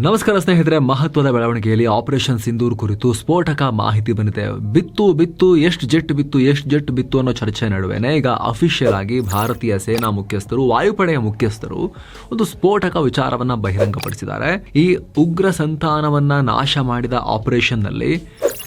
ನಮಸ್ಕಾರ ಸ್ನೇಹಿತರೆ, ಮಹತ್ವದ ಬೆಳವಣಿಗೆಯಲ್ಲಿ ಆಪರೇಷನ್ ಸಿಂಧೂರ್ ಕುರಿತು ಸ್ಫೋಟಕ ಮಾಹಿತಿ ಬಂದಿದೆ. ಬಿತ್ತು ಬಿತ್ತು, ಎಷ್ಟು ಜೆಟ್ ಬಿತ್ತು, ಎಷ್ಟು ಜೆಟ್ ಬಿತ್ತು ಅನ್ನೋ ಚರ್ಚೆ ನಡುವೆನೆ ಈಗ ಅಫಿಷಿಯಲ್ ಆಗಿ ಭಾರತೀಯ ಸೇನಾ ಮುಖ್ಯಸ್ಥರು, ವಾಯುಪಡೆಯ ಮುಖ್ಯಸ್ಥರು ಒಂದು ಸ್ಫೋಟಕ ವಿಚಾರವನ್ನ ಬಹಿರಂಗಪಡಿಸಿದ್ದಾರೆ. ಈ ಉಗ್ರ ಸಂತಾನವನ್ನ ನಾಶ ಮಾಡಿದ ಆಪರೇಷನ್ನಲ್ಲಿ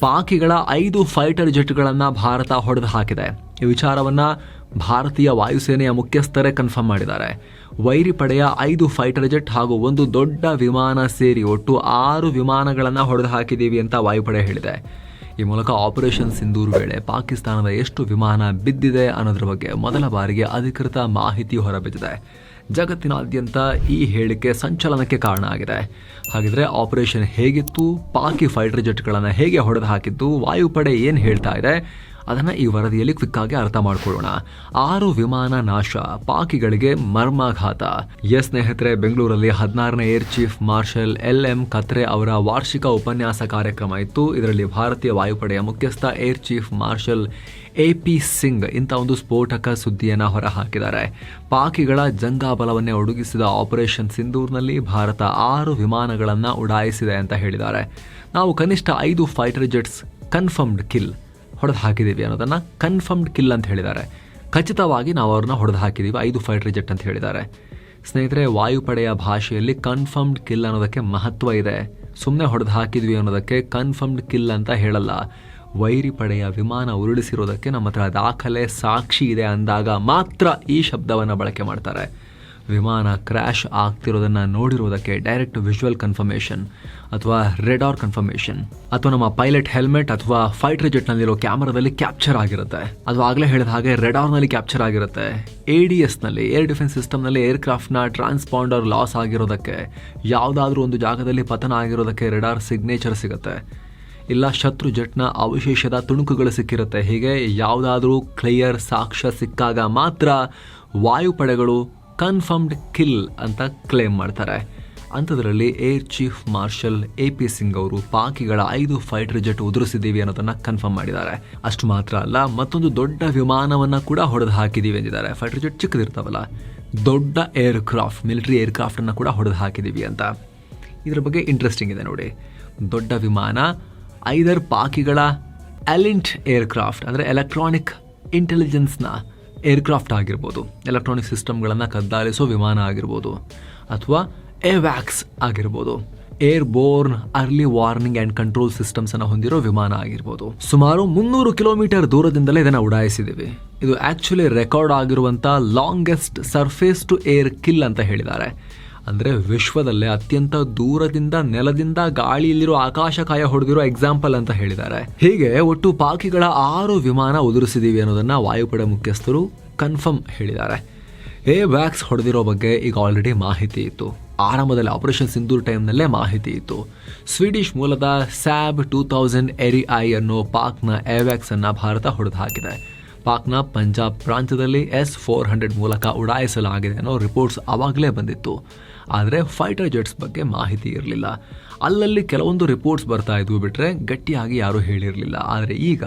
ಪಾಕಿಗಳ ಐದು ಫೈಟರ್ ಜೆಟ್ಗಳನ್ನ ಭಾರತ ಹೊಡೆದು ಹಾಕಿದೆ. ಈ ವಿಚಾರವನ್ನ ಭಾರತೀಯ ವಾಯುಸೇನೆಯ ಮುಖ್ಯಸ್ಥರೇ ಕನ್ಫರ್ಮ್ ಮಾಡಿದ್ದಾರೆ. ವೈರಿ ಪಡೆಯ ಐದು ಫೈಟರ್ ಜೆಟ್ ಹಾಗೂ ಒಂದು ದೊಡ್ಡ ವಿಮಾನ ಸೇರಿ ಒಟ್ಟು ಆರು ವಿಮಾನಗಳನ್ನು ಹೊಡೆದು ಹಾಕಿದ್ದೀವಿ ಅಂತ ವಾಯುಪಡೆ ಹೇಳಿದೆ. ಈ ಮೂಲಕ ಆಪರೇಷನ್ ಸಿಂಧೂರ್ ವೇಳೆ ಪಾಕಿಸ್ತಾನದ ಎಷ್ಟು ವಿಮಾನ ಬಿದ್ದಿದೆ ಅನ್ನೋದ್ರ ಬಗ್ಗೆ ಮೊದಲ ಬಾರಿಗೆ ಅಧಿಕೃತ ಮಾಹಿತಿ ಹೊರಬಿದ್ದಿದೆ. ಜಗತ್ತಿನಾದ್ಯಂತ ಈ ಹೇಳಿಕೆ ಸಂಚಲನಕ್ಕೆ ಕಾರಣ ಆಗಿದೆ. ಹಾಗಿದ್ರೆ ಆಪರೇಷನ್ ಹೇಗಿತ್ತು, ಪಾಕಿ ಫೈಟರ್ ಜೆಟ್ಗಳನ್ನು ಹೇಗೆ ಹೊಡೆದು ಹಾಕಿದ್ದು ವಾಯುಪಡೆ ಏನು ಹೇಳ್ತಾ ಇದೆ ಅದನ್ನು ಈ ವರದಿಯಲ್ಲಿ ಕ್ವಿಕ್ಕಾಗಿ ಅರ್ಥ ಮಾಡ್ಕೊಳ್ಳೋಣ. ಆರು ವಿಮಾನ ನಾಶ, ಪಾಕಿಗಳಿಗೆ ಮರ್ಮಾಘಾತ. ಎಸ್ ಸ್ನೇಹಿತರೆ, ಬೆಂಗಳೂರಲ್ಲಿ ಹದಿನಾರನೇ air chief marshal L M Katre ಅವರ ವಾರ್ಷಿಕ ಉಪನ್ಯಾಸ ಕಾರ್ಯಕ್ರಮ ಇತ್ತು. ಇದರಲ್ಲಿ ಭಾರತೀಯ ವಾಯುಪಡೆಯ ಮುಖ್ಯಸ್ಥ air chief marshal A P Singh ಇಂಥ ಒಂದು ಸ್ಫೋಟಕ ಸುದ್ದಿಯನ್ನು ಹೊರಹಾಕಿದ್ದಾರೆ. ಪಾಕಿಗಳ ಜಂಗಾಬಲವನ್ನೇ ಒಡಗಿಸಿದ ಆಪರೇಷನ್ ಸಿಂಧೂರ್ನಲ್ಲಿ ಭಾರತ ಆರು ವಿಮಾನಗಳನ್ನು ಉಡಾಯಿಸಿದೆ ಅಂತ ಹೇಳಿದ್ದಾರೆ. ನಾವು ಕನಿಷ್ಠ ಐದು ಫೈಟರ್ ಜೆಟ್ಸ್ ಕನ್ಫರ್ಮ್ಡ್ ಕಿಲ್ ಹೊಡೆದು ಹಾಕಿದ್ದೀವಿ ಅನ್ನೋದನ್ನು ಕನ್ಫರ್ಮ್ಡ್ ಕಿಲ್ ಅಂತ ಹೇಳಿದ್ದಾರೆ. ಖಚಿತವಾಗಿ ನಾವು ಅವ್ರನ್ನ ಹೊಡೆದು ಹಾಕಿದ್ದೀವಿ, ಐದು ಫೈಟರ್ ಜೆಟ್ ಅಂತ ಹೇಳಿದ್ದಾರೆ. ಸ್ನೇಹಿತರೆ, ವಾಯುಪಡೆಯ ಭಾಷೆಯಲ್ಲಿ ಕನ್ಫರ್ಮ್ಡ್ ಕಿಲ್ ಅನ್ನೋದಕ್ಕೆ ಮಹತ್ವ ಇದೆ. ಸುಮ್ಮನೆ ಹೊಡೆದು ಹಾಕಿದ್ವಿ ಅನ್ನೋದಕ್ಕೆ ಕನ್ಫರ್ಮ್ಡ್ ಕಿಲ್ ಅಂತ ಹೇಳಲ್ಲ. ವೈರಿ ಪಡೆಯ ವಿಮಾನ ಉರುಳಿಸಿರೋದಕ್ಕೆ ನಮ್ಮ ಹತ್ರ ದಾಖಲೆ, ಸಾಕ್ಷಿ ಇದೆ ಅಂದಾಗ ಮಾತ್ರ ಈ ಶಬ್ದವನ್ನು ಬಳಕೆ ಮಾಡ್ತಾರೆ. ವಿಮಾನ ಕ್ರ್ಯಾಶ್ ಆಗ್ತಿರೋದನ್ನು ನೋಡಿರೋದಕ್ಕೆ ಡೈರೆಕ್ಟ್ ವಿಜುವಲ್ ಕನ್ಫರ್ಮೇಷನ್ ಅಥವಾ ರೆಡಾರ್ ಕನ್ಫರ್ಮೇಷನ್ ಅಥವಾ ನಮ್ಮ ಪೈಲಟ್ ಹೆಲ್ಮೆಟ್ ಅಥವಾ ಫೈಟರ್ ಜೆಟ್ನಲ್ಲಿರೋ ಕ್ಯಾಮರಾದಲ್ಲಿ ಕ್ಯಾಪ್ಚರ್ ಆಗಿರುತ್ತೆ. ಅದು ಆಗಲೇ ಹೇಳಿದ ಹಾಗೆ ರೆಡಾರ್ನಲ್ಲಿ ಕ್ಯಾಪ್ಚರ್ ಆಗಿರುತ್ತೆ. ಎ ಡಿ ಎಸ್ನಲ್ಲಿ ಏರ್ ಡಿಫೆನ್ಸ್ ಸಿಸ್ಟಮ್ನಲ್ಲಿ ಏರ್ಕ್ರಾಫ್ಟ್ನ ಟ್ರಾನ್ಸ್ಪಾಂಡರ್ ಲಾಸ್ ಆಗಿರೋದಕ್ಕೆ, ಯಾವುದಾದ್ರೂ ಒಂದು ಜಾಗದಲ್ಲಿ ಪತನ ಆಗಿರೋದಕ್ಕೆ ರೆಡಾರ್ ಸಿಗ್ನೇಚರ್ ಸಿಗುತ್ತೆ. ಇಲ್ಲ, ಶತ್ರು ಜೆಟ್ನ ಅವಶೇಷದ ತುಣುಕುಗಳು ಸಿಕ್ಕಿರುತ್ತೆ. ಹೀಗೆ ಯಾವುದಾದ್ರೂ ಕ್ಲಿಯರ್ ಸಾಕ್ಷ್ಯ ಸಿಕ್ಕಾಗ ಮಾತ್ರ ವಾಯುಪಡೆಗಳು ಕನ್ಫರ್ಮ್ಡ್ ಕಿಲ್ ಅಂತ ಕ್ಲೇಮ್ ಮಾಡ್ತಾರೆ. ಅಂಥದ್ರಲ್ಲಿ air chief marshal A P Singh ಅವರು ಪಾಕಿಗಳ ಐದು ಫೈಟರ್ ಜೆಟ್ ಉದುರಿಸಿದ್ದೀವಿ ಅನ್ನೋದನ್ನ ಕನ್ಫರ್ಮ್ ಮಾಡಿದ್ದಾರೆ. ಅಷ್ಟು ಮಾತ್ರ ಅಲ್ಲ, ಮತ್ತೊಂದು ದೊಡ್ಡ ವಿಮಾನವನ್ನು ಕೂಡ ಹೊಡೆದು ಹಾಕಿದ್ದೀವಿ ಎಂದಿದ್ದಾರೆ. ಫೈಟರ್ ಜೆಟ್ ಚಿಕ್ಕದಿರ್ತಾವಲ್ಲ, ದೊಡ್ಡ ಏರ್ ಕ್ರಾಫ್ಟ್ ಮಿಲಿಟರಿ ಏರ್ ಕ್ರಾಫ್ಟನ್ನು ಕೂಡ ಹೊಡೆದು ಹಾಕಿದ್ದೀವಿ ಅಂತ. ಇದರ ಬಗ್ಗೆ ಇಂಟ್ರೆಸ್ಟಿಂಗ್ ಇದೆ ನೋಡಿ. ದೊಡ್ಡ ವಿಮಾನ, ಐದರ್ ಪಾಕಿಗಳ ಅಲಿಂಟ್ ಏರ್ಕ್ರಾಫ್ಟ್ ಅಂದರೆ ಎಲೆಕ್ಟ್ರಾನಿಕ್ ಇಂಟೆಲಿಜೆನ್ಸ್ನ ಏರ್ಕ್ರಾಫ್ಟ್ ಆಗಿರ್ಬೋದು, ಎಲೆಕ್ಟ್ರಾನಿಕ್ ಸಿಸ್ಟಮ್ಗಳನ್ನು ಕದ್ದಾಲಿಸೋ ವಿಮಾನ ಆಗಿರ್ಬೋದು ಅಥವಾ ವ್ಯಾಕ್ಸ್ ಆಗಿರ್ಬೋದು airborne early warning and control ಸಿಸ್ಟಮ್ಸನ್ನು ಹೊಂದಿರೋ ವಿಮಾನ ಆಗಿರ್ಬೋದು. ಸುಮಾರು ಮುನ್ನೂರು ಕಿಲೋಮೀಟರ್ ದೂರದಿಂದಲೇ ಇದನ್ನು ಉಡಾಯಿಸಿದ್ದೀವಿ ಇದು ಆ್ಯಕ್ಚುಲಿ ರೆಕಾರ್ಡ್ ಆಗಿರುವಂಥ longest surface to air kill ಅಂತ ಹೇಳಿದ್ದಾರೆ. ಅಂದರೆ ವಿಶ್ವದಲ್ಲೇ ಅತ್ಯಂತ ದೂರದಿಂದ ನೆಲದಿಂದ ಗಾಳಿಯಲ್ಲಿರೋ ಆಕಾಶಕಾಯ ಹೊಡೆದಿರೋ ಎಕ್ಸಾಂಪಲ್ ಅಂತ ಹೇಳಿದ್ದಾರೆ. ಹೀಗೆ ಒಟ್ಟು ಪಾಕಿಗಳ ಆರು ವಿಮಾನ ಉದುರಿಸಿದೀವಿ ಅನ್ನೋದನ್ನ ವಾಯುಪಡೆ ಮುಖ್ಯಸ್ಥರು ಕನ್ಫರ್ಮ್ ಹೇಳಿದ್ದಾರೆ. ಎ ವ್ಯಾಕ್ಸ್ ಹೊಡೆದಿರೋ ಬಗ್ಗೆ ಈಗ ಆಲ್ರೆಡಿ ಮಾಹಿತಿ ಇತ್ತು. ಆರಂಭದಲ್ಲಿ ಆಪರೇಷನ್ ಸಿಂಧೂರ್ ಟೈಮ್ನಲ್ಲೇ ಮಾಹಿತಿ ಇತ್ತು. ಸ್ವೀಡಿಷ್ ಮೂಲದ Saab two thousand Erieye ಅನ್ನೋ ಪಾಕ್ನ ಏವ್ಯಾಕ್ಸ್ ಅನ್ನು ಭಾರತ ಹೊಡೆದು ಹಾಕಿದೆ. ಪಾಕ್ನ ಪಂಜಾಬ್ ಪ್ರಾಂತ್ಯದಲ್ಲಿ ಎಸ್ ಫೋರ್ ಹಂಡ್ರೆಡ್ ಮೂಲಕ ಉಡಾಯಿಸಲಾಗಿದೆ ಅನ್ನೋ ರಿಪೋರ್ಟ್ಸ್ ಆವಾಗಲೇ ಬಂದಿತ್ತು. ಆದರೆ ಫೈಟರ್ ಜೆಟ್ಸ್ ಬಗ್ಗೆ ಮಾಹಿತಿ ಇರಲಿಲ್ಲ. ಅಲ್ಲಲ್ಲಿ ಕೆಲವೊಂದು ರಿಪೋರ್ಟ್ಸ್ ಬರ್ತಾ ಇದ್ವು ಬಿಟ್ಟರೆ ಗಟ್ಟಿಯಾಗಿ ಯಾರೂ ಹೇಳಿರಲಿಲ್ಲ. ಆದರೆ ಈಗ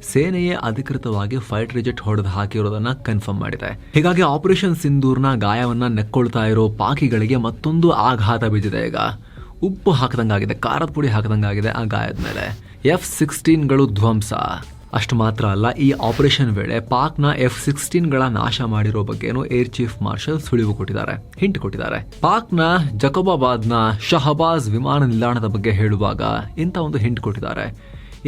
ಸೇನೆಯೇ ಅಧಿಕೃತವಾಗಿ ಫೈಟ್ ಜೆಟ್ ಹೊಡೆದು ಹಾಕಿರೋದನ್ನ ಕನ್ಫರ್ಮ್ ಮಾಡಿದೆ. ಹೀಗಾಗಿ ಆಪರೇಷನ್ ಸಿಂಧೂರ್ನ ಗಾಯವನ್ನ ನೆಕ್ಕೊಳ್ತಾ ಇರೋ ಪಾಕಿಗಳಿಗೆ ಮತ್ತೊಂದು ಆಘಾತ ಬಿದ್ದಿದೆ ಈಗ. ಉಪ್ಪು ಹಾಕದಂಗಾಗಿದೆ, ಖಾರದ ಪುಡಿ ಹಾಕದಂಗಾಗಿದೆ ಆ ಗಾಯದ ಮೇಲೆ. ಎಫ್ ಸಿಕ್ಸ್ಟೀನ್ಗಳು ಧ್ವಂಸ. ಅಷ್ಟು ಮಾತ್ರ ಅಲ್ಲ, ಈ ಆಪರೇಷನ್ ವೇಳೆ ಪಾಕ್ನ ಎಫ್ ಸಿಕ್ಸ್ಟೀನ್ಗಳ ನಾಶ ಮಾಡಿರೋ ಬಗ್ಗೆನೂ ಏರ್ ಚೀಫ್ ಮಾರ್ಷಲ್ ಸುಳಿವು ಕೊಟ್ಟಿದ್ದಾರೆ, ಹಿಂಟ್ ಕೊಟ್ಟಿದ್ದಾರೆ. ಪಾಕ್ನ ಜಕೋಬಾಬಾದ್ನ ಶಹಬಾಜ್ ವಿಮಾನ ನಿಲ್ದಾಣದ ಬಗ್ಗೆ ಹೇಳುವಾಗ ಇಂಥ ಒಂದು ಹಿಂಟ್ ಕೊಟ್ಟಿದ್ದಾರೆ.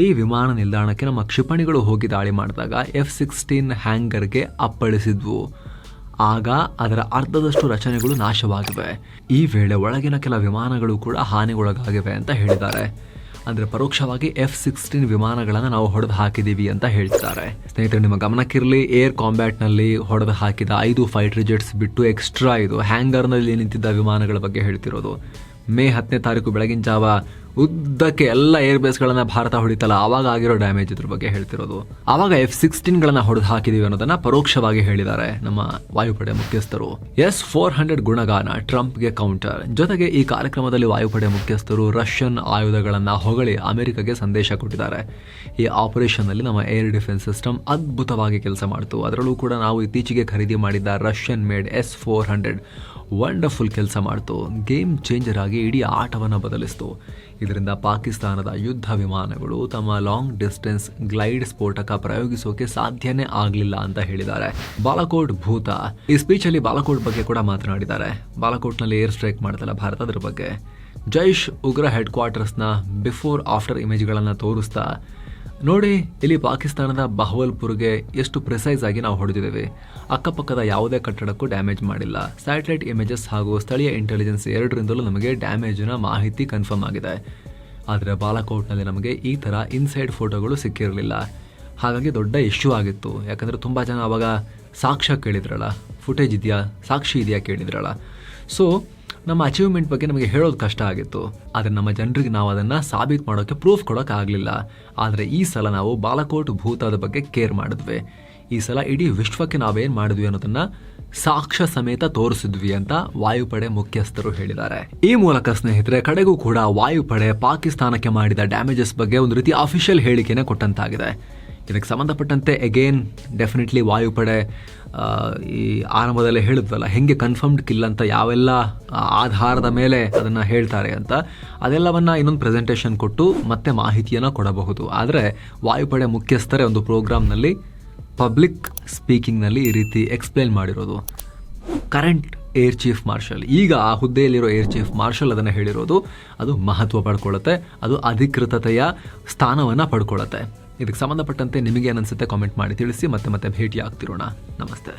ಈ ವಿಮಾನ ನಿಲ್ದಾಣಕ್ಕೆ ನಮ್ಮ ಕ್ಷಿಪಣಿಗಳು ಹೋಗಿ ದಾಳಿ ಮಾಡಿದಾಗ ಎಫ್ ಸಿಕ್ಸ್ಟೀನ್ ಹ್ಯಾಂಗರ್ಗೆ ಅಪ್ಪಳಿಸಿದ್ವು. ಆಗ ಅದರ ಅರ್ಧದಷ್ಟು ರಚನೆಗಳು ನಾಶವಾಗಿವೆ. ಈ ವೇಳೆ ಒಳಗಿನ ಕೆಲ ವಿಮಾನಗಳು ಕೂಡ ಹಾನಿಗೊಳಗಾಗಿವೆ ಅಂತ ಹೇಳಿದ್ದಾರೆ. ಅಂದ್ರೆ ಪರೋಕ್ಷವಾಗಿ ಎಫ್ ಸಿಕ್ಸ್ಟೀನ್ ವಿಮಾನಗಳನ್ನು ನಾವು ಹೊಡೆದು ಹಾಕಿದೀವಿ ಅಂತ ಹೇಳ್ತಾರೆ. ಸ್ನೇಹಿತರೆ, ನಿಮ್ಮ ಗಮನಕ್ಕಿರಲಿ, ಏರ್ ಕಾಂಬ್ಯಾಟ್ನಲ್ಲಿ ಹೊಡೆದು ಹಾಕಿದ ಐದು ಫೈಟರ್ ಜೆಟ್ಸ್ ಬಿಟ್ಟು ಎಕ್ಸ್ಟ್ರಾ ಇದು ಹ್ಯಾಂಗರ್ನಲ್ಲಿ ನಿಂತಿದ್ದ ವಿಮಾನಗಳ ಬಗ್ಗೆ ಹೇಳ್ತಿರೋದು. ಮೇ ಹತ್ತನೇ ತಾರೀಕು ಬೆಳಗಿನ ಜಾವ ಉದ್ದಕ್ಕೆ ಎಲ್ಲ ಏರ್ ಬೇಸ್ಗಳನ್ನ ಭಾರತ ಹೊಡಿತಲ್ಲ, ಆವಾಗ ಆಗಿರೋ ಡ್ಯಾಮೇಜ್ ಇದ್ರ ಬಗ್ಗೆ ಹೇಳ್ತಿರೋದು. ಆವಾಗ ಎಫ್ ಸಿಕ್ಸ್ಟೀನ್ಗಳನ್ನು ಹೊಡೆದು ಹಾಕಿದೀವಿ ಅನ್ನೋದನ್ನ ಪರೋಕ್ಷವಾಗಿ ಹೇಳಿದ್ದಾರೆ ನಮ್ಮ ವಾಯುಪಡೆ ಮುಖ್ಯಸ್ಥರು. ಎಸ್ ಫೋರ್ ಹಂಡ್ರೆಡ್ ಗುಣಗಾನ ಟ್ರಂಪ್ಗೆ ಕೌಂಟರ್ ಜೊತೆಗೆ ಈ ಕಾರ್ಯಕ್ರಮದಲ್ಲಿ ವಾಯುಪಡೆ ಮುಖ್ಯಸ್ಥರು ರಷ್ಯನ್ ಆಯುಧಗಳನ್ನ ಹೊಗಳಿ ಅಮೆರಿಕಗೆ ಸಂದೇಶ ಕೊಟ್ಟಿದ್ದಾರೆ. ಈ ಆಪರೇಷನ್ ಅಲ್ಲಿ ನಮ್ಮ ಏರ್ ಡಿಫೆನ್ಸ್ ಸಿಸ್ಟಮ್ ಅದ್ಭುತವಾಗಿ ಕೆಲಸ ಮಾಡಿತು. ಅದರಲ್ಲೂ ಕೂಡ ನಾವು ಇತ್ತೀಚೆಗೆ ಖರೀದಿ ಮಾಡಿದ್ದ Russian made S four hundred wonderful ಕೆಲಸ ಮಾಡ್ತು. ಗೇಮ್ ಚೇಂಜರ್ ಆಗಿ ಇಡೀ ಆಟವನ್ನು ಬದಲಿಸ್ತು. ಇದರಿಂದ ಪಾಕಿಸ್ತಾನದ ಯುದ್ಧ ವಿಮಾನಗಳು ತಮ್ಮ ಲಾಂಗ್ ಡಿಸ್ಟೆನ್ಸ್ ಗ್ಲೈಡ್ ಸ್ಫೋಟಕ ಪ್ರಯೋಗಿಸೋಕೆ ಸಾಧ್ಯನೇ ಆಗಲಿಲ್ಲ ಅಂತ ಹೇಳಿದ್ದಾರೆ. ಬಾಲಕೋಟ್ ಭೂತ. ಈ ಸ್ಪೀಚಲ್ಲಿ ಬಾಲಕೋಟ್ ಬಗ್ಗೆ ಕೂಡ ಮಾತನಾಡಿದ್ದಾರೆ. ಬಾಲಕೋಟ್ನಲ್ಲಿ ಏರ್ ಸ್ಟ್ರೈಕ್ ಮಾಡ್ತಲ್ಲ ಭಾರತ ಬಗ್ಗೆ. ಜೈಶ್ ಉಗ್ರ ಹೆಡ್ ಕ್ವಾರ್ಟರ್ಸ್ನ ಬಿಫೋರ್ ಆಫ್ಟರ್ ಇಮೇಜ್ಗಳನ್ನು ತೋರಿಸ್ತಾ ನೋಡಿ, ಇಲ್ಲಿ ಪಾಕಿಸ್ತಾನದ ಬಹವಲ್ಪುರ್ಗೆ ಎಷ್ಟು ಪ್ರಿಸೈಸ್ ಆಗಿ ನಾವು ಹೊಡೆದಿದ್ದೇವೆ. ಅಕ್ಕಪಕ್ಕದ ಯಾವುದೇ ಕಟ್ಟಡಕ್ಕೂ ಡ್ಯಾಮೇಜ್ ಮಾಡಿಲ್ಲ. ಸ್ಯಾಟಲೈಟ್ ಇಮೇಜಸ್ ಹಾಗೂ ಸ್ಥಳೀಯ ಇಂಟೆಲಿಜೆನ್ಸ್ ಎರಡರಿಂದಲೂ ನಮಗೆ ಡ್ಯಾಮೇಜಿನ ಮಾಹಿತಿ ಕನ್ಫರ್ಮ್ ಆಗಿದೆ. ಆದರೆ ಬಾಲಕೋಟ್ನಲ್ಲಿ ನಮಗೆ ಈ ಥರ ಇನ್ಸೈಡ್ ಫೋಟೋಗಳು ಸಿಕ್ಕಿರಲಿಲ್ಲ. ಹಾಗಾಗಿ ದೊಡ್ಡ ಇಶ್ಯೂ ಆಗಿತ್ತು. ಯಾಕಂದರೆ ತುಂಬ ಜನ ಅವಾಗ ಸಾಕ್ಷ್ಯ ಕೇಳಿದ್ರಲ್ಲ. ಫುಟೇಜ್ ಇದೆಯಾ? ಸಾಕ್ಷಿ ಇದೆಯಾ ಕೇಳಿದ್ರಲ್ಲ. ಸೊ ನಮ್ಮ ಅಚೀವ್ಮೆಂಟ್ ಬಗ್ಗೆ ನಮಗೆ ಹೇಳೋದು ಕಷ್ಟ ಆಗಿತ್ತು. ಆದರೆ ನಮ್ಮ ಜನರಿಗೆ ನಾವು ಅದನ್ನು ಸಾಬೀತು ಮಾಡೋಕ್ಕೆ ಪ್ರೂಫ್ ಕೊಡೋಕೆ ಆಗಲಿಲ್ಲ. ಆದರೆ ಈ ಸಲ ನಾವು ಬಾಲಕೋಟ್ ಭೂತದ ಬಗ್ಗೆ ಕೇರ್ ಮಾಡಿದ್ವಿ. ಈ ಸಲ ಇಡೀ ವಿಶ್ವಕ್ಕೆ ನಾವೇನು ಮಾಡಿದ್ವಿ ಅನ್ನೋದನ್ನು ಸಾಕ್ಷ್ಯ ಸಮೇತ ತೋರಿಸಿದ್ವಿ ಅಂತ ವಾಯುಪಡೆ ಮುಖ್ಯಸ್ಥರು ಹೇಳಿದ್ದಾರೆ. ಈ ಮೂಲಕ ಸ್ನೇಹಿತರೆ, ಕಡೆಗೂ ಕೂಡ ವಾಯುಪಡೆ ಪಾಕಿಸ್ತಾನಕ್ಕೆ ಮಾಡಿದ ಡ್ಯಾಮೇಜಸ್ ಬಗ್ಗೆ ಒಂದು ರೀತಿ ಅಫಿಷಿಯಲ್ ಹೇಳಿಕೆನೇ ಕೊಟ್ಟಂತಾಗಿದೆ. ಇದಕ್ಕೆ ಸಂಬಂಧಪಟ್ಟಂತೆ ಎಗೇನ್ ಡೆಫಿನೆಟ್ಲಿ ವಾಯುಪಡೆ ಈ ಆರಂಭದಲ್ಲೇ ಹೇಳಿದ್ವಲ್ಲ ಹೆಂಗೆ ಕನ್ಫರ್ಮ್ಡ್ ಕಿಲ್ ಅಂತ ಯಾವೆಲ್ಲ ಆಧಾರದ ಮೇಲೆ ಅದನ್ನು ಹೇಳ್ತಾರೆ ಅಂತ. ಅದೆಲ್ಲವನ್ನು ಇನ್ನೊಂದು ಪ್ರೆಸೆಂಟೇಷನ್ ಕೊಟ್ಟು ಮತ್ತೆ ಮಾಹಿತಿಯನ್ನು ಕೊಡಬಹುದು. ಆದರೆ, ವಾಯುಪಡೆ ಮುಖ್ಯಸ್ಥರೇ ಒಂದು ಪ್ರೋಗ್ರಾಮ್ನಲ್ಲಿ ಪಬ್ಲಿಕ್ ಸ್ಪೀಕಿಂಗ್ನಲ್ಲಿ ಈ ರೀತಿ ಎಕ್ಸ್ಪ್ಲೇನ್ ಮಾಡಿರೋದು. ಕರೆಂಟ್ ಏರ್ ಚೀಫ್ ಮಾರ್ಷಲ್ ಈಗ ಆ ಹುದ್ದೆಯಲ್ಲಿರೋ ಏರ್ ಚೀಫ್ ಮಾರ್ಷಲ್ ಅದನ್ನು ಹೇಳಿರೋದು. ಅದು ಮಹತ್ವ ಪಡ್ಕೊಳ್ಳುತ್ತೆ. ಅದು ಅಧಿಕೃತತೆಯ ಸ್ಥಾನವನ್ನು ಪಡ್ಕೊಳ್ಳುತ್ತೆ. ಇದಕ್ಕೆ ಸಂಬಂಧಪಟ್ಟಂತೆ ನಿಮಗೆ ಏನನ್ಸುತ್ತೆ ಕಾಮೆಂಟ್ ಮಾಡಿ ತಿಳಿಸಿ ಮತ್ತೆ ಮತ್ತೆ ಭೇಟಿ ಆಗ್ತಿರೋಣ ನಮಸ್ತೆ.